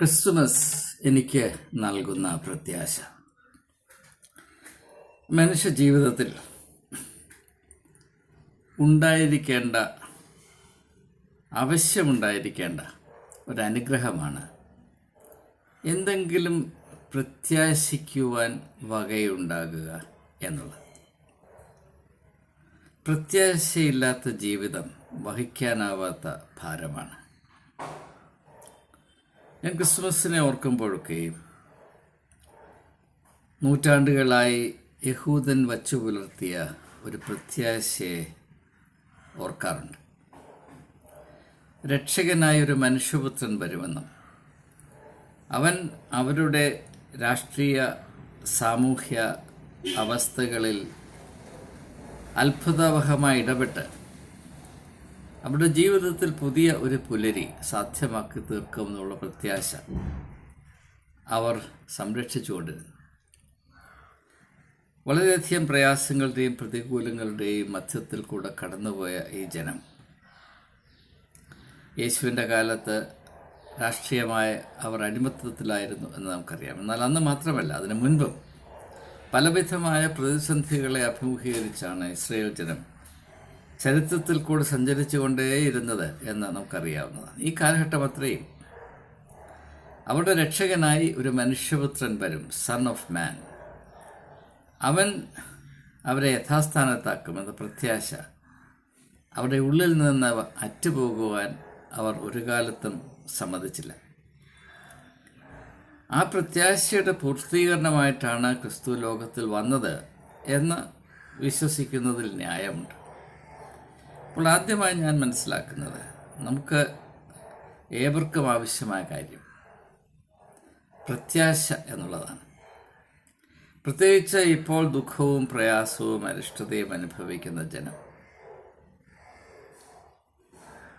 Christmas എനിക്ക് നൽകുന്ന പ്രത്യാശ. മനുഷ്യ ജീവിതത്തിൽ ഉണ്ടായിരിക്കേണ്ട ആവശ്യമുണ്ടായിരിക്കേണ്ട ഒരനുഗ്രഹമാണ്. എന്തെങ്കിലും പ്രത്യാശിക്കുവാൻ വകയുണ്ടാകുക എന്നുള്ളത്. പ്രത്യാശയില്ലാത്ത ജീവിതം വഹിക്കാനാവാത്ത ഭാരമാണ്. ഞാൻ ക്രിസ്മസിനെ ഓർക്കുമ്പോഴൊക്കെയും നൂറ്റാണ്ടുകളായി യഹൂദൻ വച്ചു പുലർത്തിയ ഒരു പ്രത്യാശയെ ഓർക്കാറുണ്ട്. രക്ഷകനായ ഒരു മനുഷ്യപുത്രൻ വരുമെന്നും അവൻ അവരുടെ രാഷ്ട്രീയ സാമൂഹ്യ അവസ്ഥകളിൽ അത്ഭുതാവഹമായി ഇടപെട്ട് അവരുടെ ജീവിതത്തിൽ പുതിയ ഒരു പുലരി സാധ്യമാക്കി തീർക്കും എന്നുള്ള പ്രത്യാശ അവർ സംരക്ഷിച്ചുകൊണ്ടിരുന്നു വളരെയധികം പ്രയാസങ്ങളുടെയും പ്രതികൂലങ്ങളുടെയും മധ്യത്തിൽ കൂടെ കടന്നുപോയ ഈ ജനം. യേശുവിന്റെ കാലത്ത് രാഷ്ട്രീയമായ അവർ അടിമത്തത്തിലായിരുന്നു എന്ന് നമുക്കറിയാം. എന്നാൽ അന്ന് മാത്രമല്ല അതിനു മുൻപും പലവിധമായ പ്രതിസന്ധികളെ അഭിമുഖീകരിച്ചാണ് ഇസ്രയേൽ ജനം ചരിത്രത്തിൽ കൂടെ സഞ്ചരിച്ചുകൊണ്ടേയിരുന്നത് എന്ന് നമുക്കറിയാവുന്നതാണ്. ഈ കാലഘട്ടം അത്രയും. അവരുടെ രക്ഷകനായി ഒരു മനുഷ്യപുത്രൻ വരും സൺ ഓഫ് മാൻ അവൻ അവരെ യഥാസ്ഥാനത്താക്കുമെന്ന പ്രത്യാശ. അവരുടെ ഉള്ളിൽ നിന്ന് അറ്റുപോകുവാൻ അവർ ഒരു കാലത്തും സമ്മതിച്ചില്ല. ആ പ്രത്യാശയുടെ പൂർത്തീകരണമായിട്ടാണ് ക്രിസ്തു ലോകത്തിൽ വന്നത് എന്ന് വിശ്വസിക്കുന്നതിൽ ന്യായമുണ്ട്. അപ്പോൾ ആദ്യമായി ഞാൻ മനസ്സിലാക്കുന്നത് നമുക്ക് ഏവർക്കും ആവശ്യമായ കാര്യം പ്രത്യാശ എന്നുള്ളതാണ്. പ്രത്യേകിച്ച് ഇപ്പോൾ ദുഃഖവും പ്രയാസവും അരിഷ്ടതയും അനുഭവിക്കുന്ന ജനം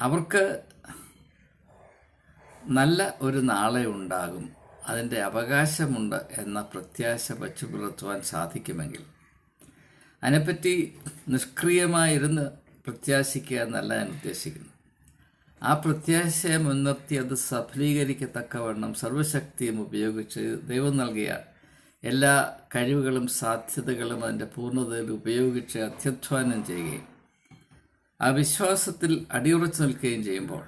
അവർക്ക് നല്ല ഒരു നാളെ ഉണ്ടാകും അതിന്റെ അവകാശമുണ്ട് എന്ന പ്രത്യാശ വച്ചു പുലർത്തുവാൻ സാധിക്കുമെങ്കിൽ അതിനെപ്പറ്റി നിഷ്ക്രിയമായിരുന്ന് പ്രത്യാശിക്കുക എന്നല്ല ഞാൻ ഉദ്ദേശിക്കുന്നു ആ പ്രത്യാശയെ മുൻനിർത്തി അത് സഫലീകരിക്കത്തക്കവണ്ണം സർവശക്തിയും ഉപയോഗിച്ച് ദൈവം നൽകിയ എല്ലാ കഴിവുകളും സാധ്യതകളും അതിന്റെ പൂർണതയിൽ ഉപയോഗിച്ച് അത്യധ്വാനം ചെയ്യുകയും ആ വിശ്വാസത്തിൽ അടിയുറച്ചു നിൽക്കുകയും ചെയ്യുമ്പോൾ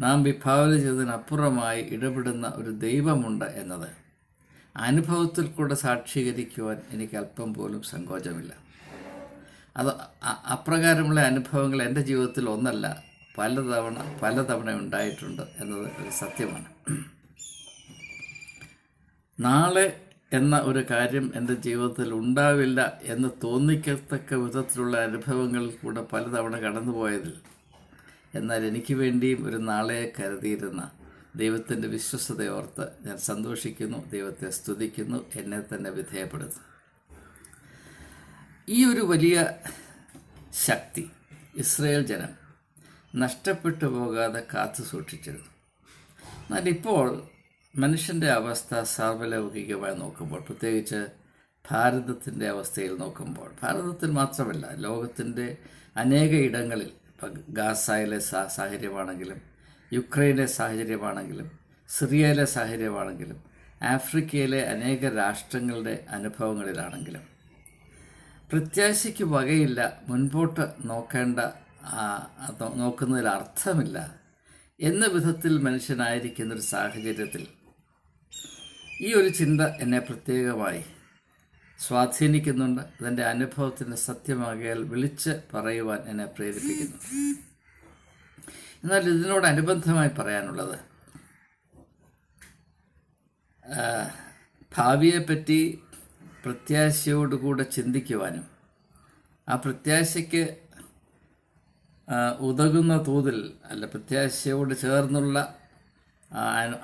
നാം വിഭാവന ചെയ്തതിനപ്പുറമായി ഇടപെടുന്ന ഒരു ദൈവമുണ്ട് എന്നത് അനുഭവത്തിൽ കൂടെ സാക്ഷീകരിക്കുവാൻ എനിക്ക് അല്പം പോലും സങ്കോചമില്ല. അത് അപ്രകാരമുള്ള അനുഭവങ്ങൾ എന്റെ ജീവിതത്തിൽ ഒന്നല്ല പലതവണ പലതവണ ഉണ്ടായിട്ടുണ്ട് എന്നത് ഒരു സത്യമാണ്. നാളെ എന്ന ഒരു കാര്യം എന്റെ ജീവിതത്തിൽ ഉണ്ടാവില്ല എന്ന് തോന്നിക്കത്തക്ക വിധത്തിലുള്ള അനുഭവങ്ങളിൽ കൂടെ പലതവണ കടന്നുപോയതിൽ എന്നാൽ എനിക്ക് വേണ്ടിയും ഒരു നാളെ കരുതിയിരുന്ന ദൈവത്തിന്റെ വിശ്വസതയോർത്ത് ഞാൻ സന്തോഷിക്കുന്നു ദൈവത്തെ സ്തുതിക്കുന്നു എന്നെ തന്നെ വിധേയപ്പെടുത്തുന്നു. ഈ ഒരു വലിയ ശക്തി ഇസ്രയേൽ ജനം നഷ്ടപ്പെട്ടു പോകാതെ കാത്തു സൂക്ഷിച്ചിരുന്നു. എന്നാൽ ഇപ്പോൾ മനുഷ്യന്റെ അവസ്ഥ സാർവലൗകികമായി നോക്കുമ്പോൾ പ്രത്യേകിച്ച് ഭാരതത്തിന്റെ അവസ്ഥയിൽ നോക്കുമ്പോൾ ഭാരതത്തിൽ മാത്രമല്ല ലോകത്തിന്റെ അനേക ഇടങ്ങളിൽ ഗാസയിലെ സാഹചര്യമാണെങ്കിലും യുക്രൈനിലെ സാഹചര്യമാണെങ്കിലും സിറിയയിലെ സാഹചര്യമാണെങ്കിലും ആഫ്രിക്കയിലെ അനേക രാഷ്ട്രങ്ങളുടെ അനുഭവങ്ങളിലാണെങ്കിലും പ്രത്യാശയ്ക്ക് വകയില്ല. മുൻപോട്ട് നോക്കേണ്ട നോക്കുന്നതിൽ അർത്ഥമില്ല. എന്ന വിധത്തിൽ മനുഷ്യനായിരിക്കുന്ന ഒരു സാഹചര്യത്തിൽ ഈ ഒരു ചിന്ത എന്നെ പ്രത്യേകമായി സ്വാധീനിക്കുന്നുണ്ട്. അതിന്റെ അനുഭവത്തിന്റെ സത്യമാകിയാൽ വിളിച്ച് പറയുവാൻ എന്നെ പ്രേരിപ്പിക്കുന്നു. എന്നാൽ ഇതിനോടനുബന്ധമായി പറയാനുള്ളത് ഭാവിയെപ്പറ്റി പ്രത്യാശയോടുകൂടെ ചിന്തിക്കുവാനും ആ പ്രത്യാശയ്ക്ക് ഉതകുന്ന തോതിൽ അല്ല പ്രത്യാശയോട് ചേർന്നുള്ള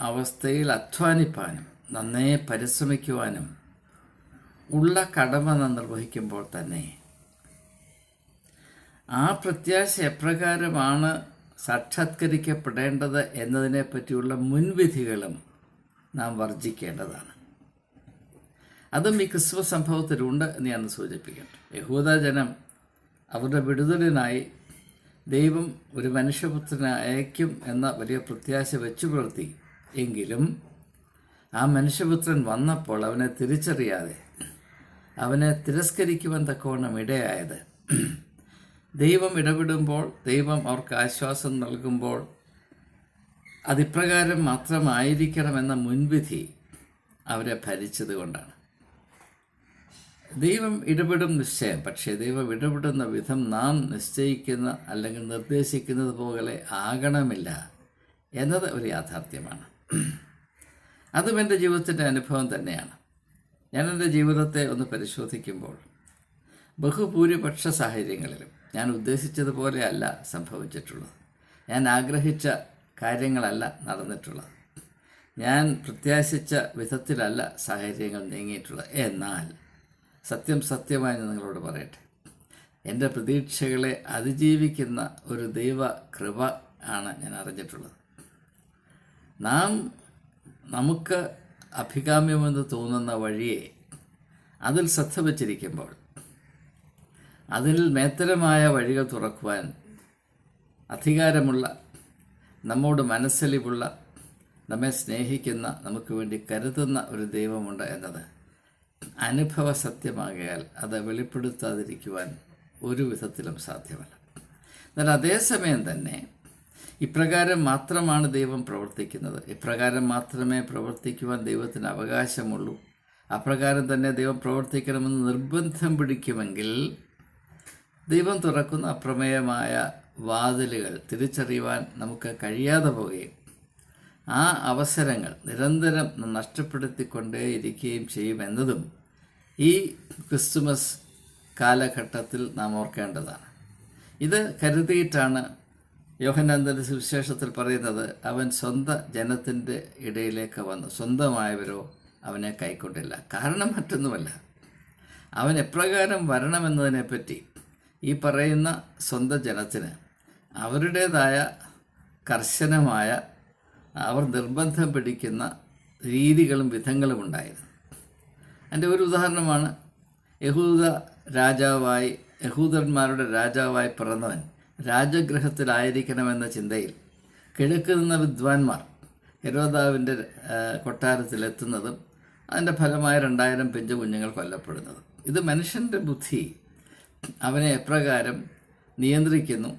അവസ്ഥയിൽ അധ്വാനിപ്പാനും നന്നേ പരിശ്രമിക്കുവാനും ഉള്ള കടമ നിർവഹിക്കുമ്പോൾ തന്നെ ആ പ്രത്യാശ എപ്രകാരമാണ് സാക്ഷാത്കരിക്കപ്പെടേണ്ടത് എന്നതിനെ പറ്റിയുള്ള മുൻവിധികളും നാം വർജിക്കേണ്ടതാണ് അതും ഈ ക്രിസ്മസ് സംഭവത്തിലുണ്ട് എന്ന് ഞാൻ സൂചിപ്പിക്കട്ടെ യഹൂദ ജനം അവരുടെ വിടുതലിനായി ദൈവം ഒരു മനുഷ്യപുത്രനെ അയക്കും എന്ന വലിയ പ്രത്യാശ വെച്ചു പുലർത്തി. എങ്കിലും ആ മനുഷ്യപുത്രൻ വന്നപ്പോൾ അവനെ തിരിച്ചറിയാതെ അവനെ തിരസ്കരിക്കുവാൻ തക്കവണ്ണം ഇടയായത്. ദൈവം ഇടപെടുമ്പോൾ ദൈവം അവർക്ക് ആശ്വാസം നൽകുമ്പോൾ അതിപ്രകാരം മാത്രമായിരിക്കണമെന്ന മുൻവിധി അവരെ ഭരിച്ചത് കൊണ്ടാണ് ദൈവം ഇടപെടും നിശ്ചയം. പക്ഷേ ദൈവം ഇടപെടുന്ന വിധം നാം നിശ്ചയിക്കുന്ന അല്ലെങ്കിൽ നിർദ്ദേശിക്കുന്നത് പോലെ ആകണമില്ല എന്നത് ഒരു യാഥാർത്ഥ്യമാണ്. അതും എന്റെ ജീവിതത്തിന്റെ അനുഭവം തന്നെയാണ്. ഞാൻ എന്റെ ജീവിതത്തെ ഒന്ന് പരിശോധിക്കുമ്പോൾ ബഹുഭൂരിപക്ഷ സാഹചര്യങ്ങളിലും ഞാൻ ഉദ്ദേശിച്ചതുപോലെ അല്ല സംഭവിച്ചിട്ടുള്ളത്. ഞാൻ ആഗ്രഹിച്ച കാര്യങ്ങളല്ല നടന്നിട്ടുള്ളത്. ഞാൻ പ്രത്യാശിച്ച വിധത്തിലല്ല സാഹചര്യങ്ങൾ നീങ്ങിയിട്ടുള്ളത്. എന്നാൽ സത്യം സത്യമായി നിങ്ങളോട് പറയട്ടെ. എന്റെ പ്രതീക്ഷകളെ അതിജീവിക്കുന്ന ഒരു ദൈവ കൃപ ആണ് ഞാൻ അറിഞ്ഞിട്ടുള്ളത്. നാം നമുക്ക് അഭികാമ്യമെന്ന് തോന്നുന്ന വഴിയെ അതിൽ ശ്രദ്ധ വച്ചിരിക്കുമ്പോൾ അതിൽ മേത്തരമായ വഴികൾ തുറക്കുവാൻ അധികാരമുള്ള നമ്മോട് മനസ്സലിവുള്ള നമ്മെ സ്നേഹിക്കുന്ന നമുക്ക് വേണ്ടി കരുതുന്ന ഒരു ദൈവമുണ്ട് എന്നത് അനുഭവ സത്യമാകയാൽ അത് വെളിപ്പെടുത്താതിരിക്കുവാൻ ഒരു വിധത്തിലും സാധ്യമല്ല. എന്നാൽ അതേസമയം തന്നെ ഇപ്രകാരം മാത്രമാണ് ദൈവം പ്രവർത്തിക്കുന്നത്. ഇപ്രകാരം മാത്രമേ പ്രവർത്തിക്കുവാൻ ദൈവത്തിന് അവകാശമുള്ളൂ. അപ്രകാരം തന്നെ ദൈവം പ്രവർത്തിക്കണമെന്ന് നിർബന്ധം പിടിക്കുമെങ്കിൽ ദൈവം തുറക്കുന്ന അപ്രമേയമായ വാതിലുകൾ തിരിച്ചറിയുവാൻ നമുക്ക് കഴിയാതെ പോവുകയും ആ അവസരങ്ങൾ നിരന്തരം നഷ്ടപ്പെടുത്തിക്കൊണ്ടേയിരിക്കുകയും ചെയ്യുമെന്നതും ഈ ക്രിസ്തുമസ് കാലഘട്ടത്തിൽ നാം ഓർക്കേണ്ടതാണ്. ഇത് കരുതിയിട്ടാണ് യോഹനാന്തന്റെ സുവിശേഷത്തിൽ പറയുന്നത് അവൻ സ്വന്തം ജനത്തിന്റെ ഇടയിലേക്ക് വന്നു. സ്വന്തമായവരോ അവനെ കൈക്കൊണ്ടില്ല. കാരണം മറ്റൊന്നുമല്ല. അവൻ എപ്രകാരം വരണമെന്നതിനെപ്പറ്റി ഈ പറയുന്ന സ്വന്തം ജനത്തിന് അവരുടേതായ കർശനമായ അവർ നിർബന്ധം പിടിക്കുന്ന രീതികളും വിധങ്ങളും ഉണ്ടായിരുന്നു. എന്റെ ഒരു ഉദാഹരണമാണ് യഹൂദ രാജാവായി യഹൂദന്മാരുടെ രാജാവായി പിറന്നവൻ രാജഗൃഹത്തിലായിരിക്കണമെന്ന ചിന്തയിൽ കിഴക്ക് നിന്ന വിദ്വാൻമാർ ഹെരോദാവിന്റെ കൊട്ടാരത്തിലെത്തുന്നതും അതിന്റെ ഫലമായി രണ്ടായിരം പിഞ്ചു കുഞ്ഞുങ്ങൾ കൊല്ലപ്പെടുന്നതും. ഇത് മനുഷ്യന്റെ ബുദ്ധി അവനെ എപ്രകാരം നിയന്ത്രിക്കുന്നു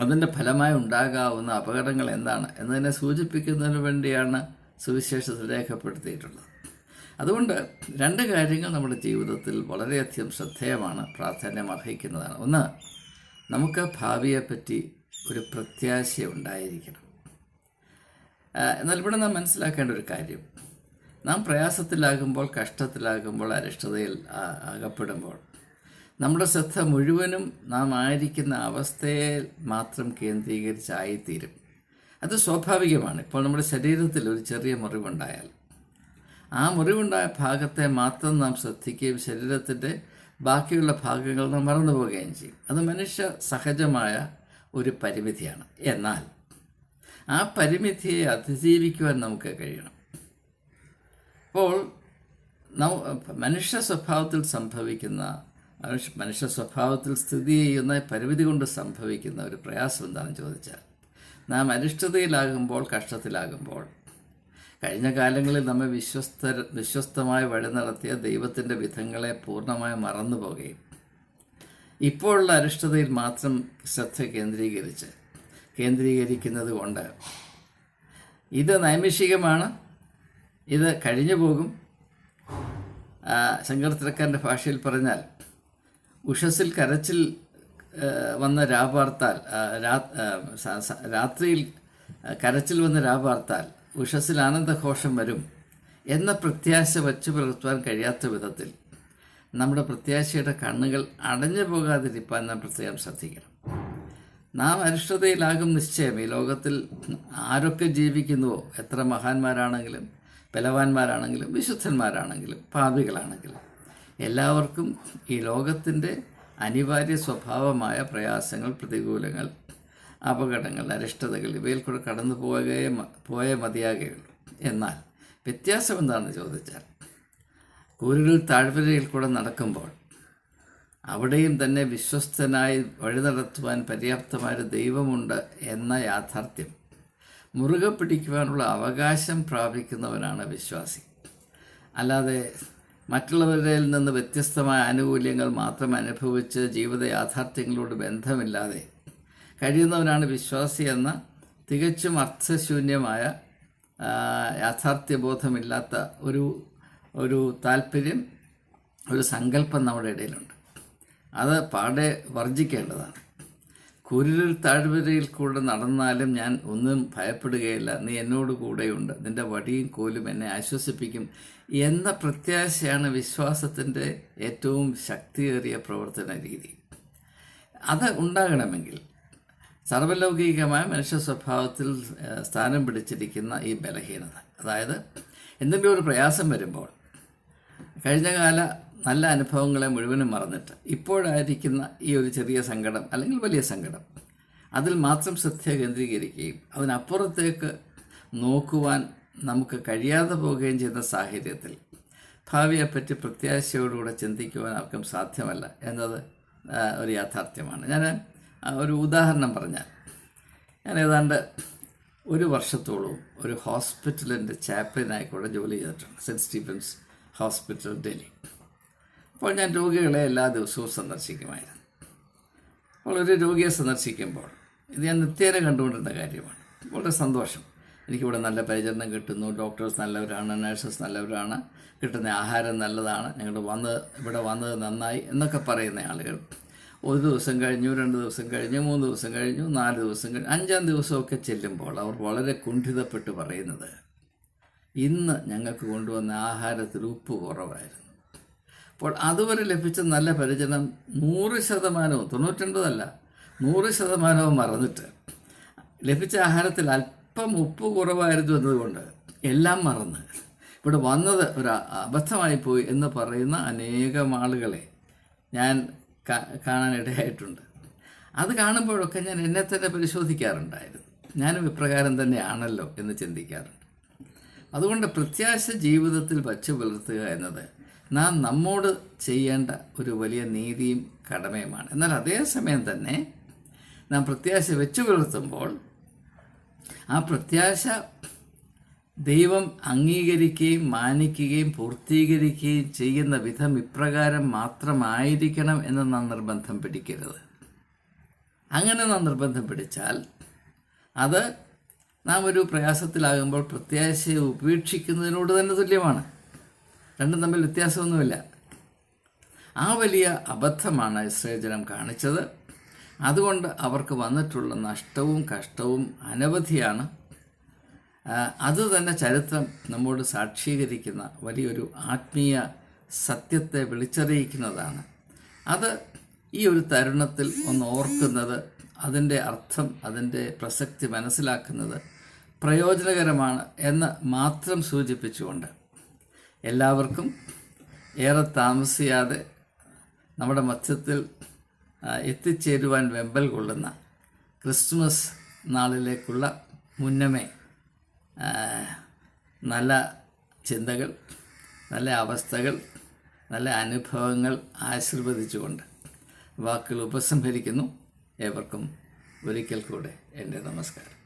അതിന്റെ ഫലമായി ഉണ്ടാകാവുന്ന അപകടങ്ങൾ എന്താണ് എന്നതിനെ സൂചിപ്പിക്കുന്നതിന് വേണ്ടിയാണ് സുവിശേഷത്തിൽ രേഖപ്പെടുത്തിയിട്ടുള്ളത്. അതുകൊണ്ട് രണ്ട് കാര്യങ്ങൾ നമ്മുടെ ജീവിതത്തിൽ വളരെയധികം ശ്രദ്ധേയമാണ് പ്രാധാന്യം അർഹിക്കുന്നതാണ്. ഒന്ന് നമുക്ക് ഭാവിയെപ്പറ്റി ഒരു പ്രത്യാശ ഉണ്ടായിരിക്കണം. എന്നാൽ ഇവിടെ നാം മനസ്സിലാക്കേണ്ട ഒരു കാര്യം. നാം പ്രയാസത്തിലാകുമ്പോൾ കഷ്ടത്തിലാകുമ്പോൾ അരിഷ്ടതയിൽ അകപ്പെടുമ്പോൾ നമ്മുടെ ശ്രദ്ധ മുഴുവനും നാം ആയിരിക്കുന്ന അവസ്ഥയെ മാത്രം കേന്ദ്രീകരിച്ചായിത്തീരും. അത് സ്വാഭാവികമാണ്. ഇപ്പോൾ നമ്മുടെ ശരീരത്തിൽ ഒരു ചെറിയ മുറിവുണ്ടായാൽ ആ മുറിവുണ്ടായ ഭാഗത്തെ മാത്രം നാം ശ്രദ്ധിക്കുകയും ശരീരത്തിന്റെ ബാക്കിയുള്ള ഭാഗങ്ങൾ നാം മറന്നു പോവുകയും ചെയ്യും. അത് മനുഷ്യ സഹജമായ ഒരു പരിമിതിയാണ്. എന്നാൽ ആ പരിമിതിയെ അതിജീവിക്കുവാൻ നമുക്ക് കഴിയണം. അപ്പോൾ മനുഷ്യ സ്വഭാവത്തിൽ സംഭവിക്കുന്ന മനുഷ്യ മനുഷ്യ സ്വഭാവത്തിൽ സ്ഥിതി ചെയ്യുന്ന പരിമിതി കൊണ്ട് സംഭവിക്കുന്ന ഒരു പ്രയാസം എന്താണെന്ന് ചോദിച്ചാൽ നാം അരിഷ്ടതയിലാകുമ്പോൾ കഷ്ടത്തിലാകുമ്പോൾ കഴിഞ്ഞ കാലങ്ങളിൽ നമ്മെ വിശ്വസ്ത വിശ്വസ്തമായി വഴി നടത്തിയ ദൈവത്തിന്റെ വിധങ്ങളെ പൂർണമായി മറന്നു പോകുകയും ഇപ്പോഴുള്ള അരിഷ്ടതയിൽ മാത്രം ശ്രദ്ധ കേന്ദ്രീകരിച്ച് കേന്ദ്രീകരിക്കുന്നത് കൊണ്ട് ഇത് നൈമിഷികമാണ് ഇത് കഴിഞ്ഞു പോകും. ശങ്കർത്തിരക്കാരന്റെ ഭാഷയിൽ പറഞ്ഞാൽ ഉഷസിൽ കരച്ചിൽ വന്ന രാപാർത്താൽ രാത്രിയിൽ കരച്ചിൽ വന്ന രാപാർത്താൽ ഉഷസിൽ ആനന്ദഘോഷം വരും എന്ന പ്രത്യാശ വച്ചു പുലർത്തുവാൻ കഴിയാത്ത വിധത്തിൽ നമ്മുടെ പ്രത്യാശയുടെ കണ്ണുകൾ അടഞ്ഞു പോകാതിരിക്കാൻ നാം പ്രത്യേകം ശ്രദ്ധിക്കണം. നാം അരിഷ്ടതയിലാകും നിശ്ചയം. ഈ ലോകത്തിൽ ആരൊക്കെ ജീവിക്കുന്നുവോ? എത്ര മഹാന്മാരാണെങ്കിലും ബലവാന്മാരാണെങ്കിലും വിശുദ്ധന്മാരാണെങ്കിലും പാപികളാണെങ്കിലും. എല്ലാവർക്കും ഈ ലോകത്തിന്റെ അനിവാര്യ സ്വഭാവമായ പ്രയാസങ്ങൾ പ്രതികൂലങ്ങൾ അപകടങ്ങൾ അരിഷ്ടതകൾ ഇവയിൽ കൂടെ കടന്നു പോകേ പോയേ മതിയാകുകയുള്ളൂ എന്നാൽ വ്യത്യാസം എന്താണെന്ന് ചോദിച്ചാൽ കൂരുകൾ താഴ്വരയിൽ കൂടെ നടക്കുമ്പോൾ അവിടെയും തന്നെ വിശ്വസ്തനായി വഴി നടത്തുവാൻ പര്യാപ്തമായൊരു ദൈവമുണ്ട് എന്ന യാഥാർത്ഥ്യം മുറുകെ പിടിക്കുവാനുള്ള അവകാശം പ്രാപിക്കുന്നവനാണ് വിശ്വാസി. അല്ലാതെ മറ്റുള്ളവരിൽ നിന്ന് വ്യത്യസ്തമായ ആനുകൂല്യങ്ങൾ മാത്രം അനുഭവിച്ച് ജീവിത യാഥാർത്ഥ്യങ്ങളോട് ബന്ധമില്ലാതെ കഴിയുന്നവനാണ് വിശ്വാസി എന്ന തികച്ചും അർത്ഥശൂന്യമായ യാഥാർത്ഥ്യബോധമില്ലാത്ത ഒരു ഒരു താല്പര്യം ഒരു സങ്കല്പം നമ്മുടെ ഇടയിലുണ്ട്. അത് പാടെ വർജിക്കേണ്ടതാണ്. കുരിലിൽ താഴ്വരയിൽ കൂടെ നടന്നാലും ഞാൻ ഒന്നും ഭയപ്പെടുകയില്ല. നീ എന്നോട് കൂടെയുണ്ട്. നിന്റെ വടിയും കോലും എന്നെ ആശ്വസിപ്പിക്കും എന്ന പ്രത്യാശയാണ് വിശ്വാസത്തിന്റെ ഏറ്റവും ശക്തിയേറിയ പ്രവർത്തന രീതി. അത് ഉണ്ടാകണമെങ്കിൽ സർവലൗകികമായ മനുഷ്യ സ്വഭാവത്തിൽ സ്ഥാനം പിടിച്ചിരിക്കുന്ന ഈ ബലഹീനത. അതായത് എന്തെങ്കിലും ഒരു പ്രയാസം വരുമ്പോൾ കഴിഞ്ഞകാല നല്ല അനുഭവങ്ങളെ മുഴുവനും മറന്നിട്ട് ഇപ്പോഴായിരിക്കുന്ന ഈ ഒരു ചെറിയ സങ്കടം അല്ലെങ്കിൽ വലിയ സങ്കടം അതിൽ മാത്രം ശ്രദ്ധ കേന്ദ്രീകരിക്കുകയും അതിനപ്പുറത്തേക്ക് നോക്കുവാൻ നമുക്ക് കഴിയാതെ പോവുകയും ചെയ്യുന്ന സാഹചര്യത്തിൽ ഭാവിയെപ്പറ്റി പ്രത്യാശയോടുകൂടെ ചിന്തിക്കുവാൻ ആർക്കും സാധ്യമല്ല എന്നത് ഒരു യാഥാർത്ഥ്യമാണ്. ഞാൻ ഒരു ഉദാഹരണം പറഞ്ഞാൽ ഞാൻ ഏതാണ്ട് ഒരു വർഷത്തോളവും ഒരു ഹോസ്പിറ്റലിന്റെ ചാപ്ലിനായിക്കൂടെ ജോലി ചെയ്തിട്ടുണ്ട്. Saint Stephen's hospital Delhi. അപ്പോൾ ഞാൻ രോഗികളെ എല്ലാ ദിവസവും സന്ദർശിക്കുമായിരുന്നു. അപ്പോൾ ഒരു രോഗിയെ സന്ദർശിക്കുമ്പോൾ ഇത് ഞാൻ നിത്യേന കണ്ടുകൊണ്ടിരുന്ന കാര്യമാണ്. വളരെ സന്തോഷം. എനിക്കിവിടെ നല്ല പരിചരണം കിട്ടുന്നു. ഡോക്ടേഴ്സ് നല്ലവരാണ് നഴ്സസ് നല്ലവരാണ്. കിട്ടുന്ന ആഹാരം നല്ലതാണ്. ഞങ്ങൾ വന്ന് ഇവിടെ വന്നത് നന്നായി എന്നൊക്കെ പറയുന്ന ആളുകൾ. ഒരു ദിവസം കഴിഞ്ഞു രണ്ട് ദിവസം കഴിഞ്ഞു മൂന്ന് ദിവസം കഴിഞ്ഞു നാല് ദിവസം കഴിഞ്ഞു അഞ്ചാം ദിവസമൊക്കെ ചെല്ലുമ്പോൾ അവർ വളരെ കുണ്ഠിതപ്പെട്ട് പറയുന്നത് ഇന്ന് ഞങ്ങൾക്ക് കൊണ്ടുവന്ന ആഹാരത്തിൽ ഉപ്പ് കുറവായിരുന്നു. അപ്പോൾ അതുവരെ ലഭിച്ച നല്ല പരിചരണം നൂറ് ശതമാനവും തൊണ്ണൂറ്റൊൻപതല്ല നൂറ് ശതമാനവും മറന്നിട്ട്. ലഭിച്ച ആഹാരത്തിൽ അല്പം ഉപ്പ് കുറവായിരുന്നു എന്നതുകൊണ്ട് എല്ലാം മറന്ന്. ഇവിടെ വന്നത് ഒരു അബദ്ധമായി പോയി എന്ന് പറയുന്ന അനേകം ആളുകളെ ഞാൻ കാണാനിടയായിട്ടുണ്ട്. അത് കാണുമ്പോഴൊക്കെ ഞാൻ എന്നെ തന്നെ പരിശോധിക്കാറുണ്ടായിരുന്നു. ഞാനും ഇപ്രകാരം തന്നെയാണല്ലോ എന്ന് ചിന്തിക്കാറുണ്ട്. അതുകൊണ്ട് പ്രത്യാശ ജീവിതത്തിൽ വച്ചു പുലർത്തുക എന്നത് നാം നമ്മോട് ചെയ്യേണ്ട ഒരു വലിയ നീതിയും കടമയുമാണ്. എന്നാൽ അതേസമയം തന്നെ നാം പ്രത്യാശ വെച്ചു പുലർത്തുമ്പോൾ ആ പ്രത്യാശ ദൈവം അംഗീകരിക്കുകയും മാനിക്കുകയും പൂർത്തീകരിക്കുകയും ചെയ്യുന്ന വിധം ഇപ്രകാരം മാത്രമായിരിക്കണം എന്ന് നാം നിർബന്ധം പിടിക്കരുത്. അങ്ങനെ നാം നിർബന്ധം പിടിച്ചാൽ അത് നാം ഒരു പ്രയാസത്തിലാകുമ്പോൾ പ്രത്യാശയെ ഉപേക്ഷിക്കുന്നതിനോട് തന്നെ തുല്യമാണ്. രണ്ടും തമ്മിൽ വ്യത്യാസമൊന്നുമില്ല. ആ വലിയ അബദ്ധമാണ് ഇസ്രയേൽ ജനം കാണിച്ചത്. അതുകൊണ്ട് അവർക്ക് വന്നിട്ടുള്ള നഷ്ടവും കഷ്ടവും അനവധിയാണ്. അത് തന്നെ ചരിത്രം നമ്മോട് സാക്ഷീകരിക്കുന്ന വലിയൊരു ആത്മീയ സത്യത്തെ വിളിച്ചറിയിക്കുന്നതാണ്. അത് ഈ ഒരു തരുണത്തിൽ ഒന്ന് ഓർക്കുന്നത് അതിന്റെ അർത്ഥം അതിന്റെ പ്രസക്തി മനസ്സിലാക്കുന്നത് പ്രയോജനകരമാണ് എന്ന് മാത്രം സൂചിപ്പിച്ചുകൊണ്ട് എല്ലാവർക്കും ഏറെ താമസിയാതെ നമ്മുടെ മധ്യത്തിൽ എത്തിച്ചേരുവാൻ വെമ്പൽ കൊള്ളുന്ന ക്രിസ്മസ് നാളിലേക്കുള്ള മുന്നമേ നല്ല ചിന്തകൾ നല്ല അവസ്ഥകൾ നല്ല അനുഭവങ്ങൾ ആശീർവദിച്ചുകൊണ്ട് വാക്കുകൾ ഉപസംഹരിക്കുന്നു. ഏവർക്കും ഒരിക്കൽ കൂടെ എന്റെ നമസ്കാരം.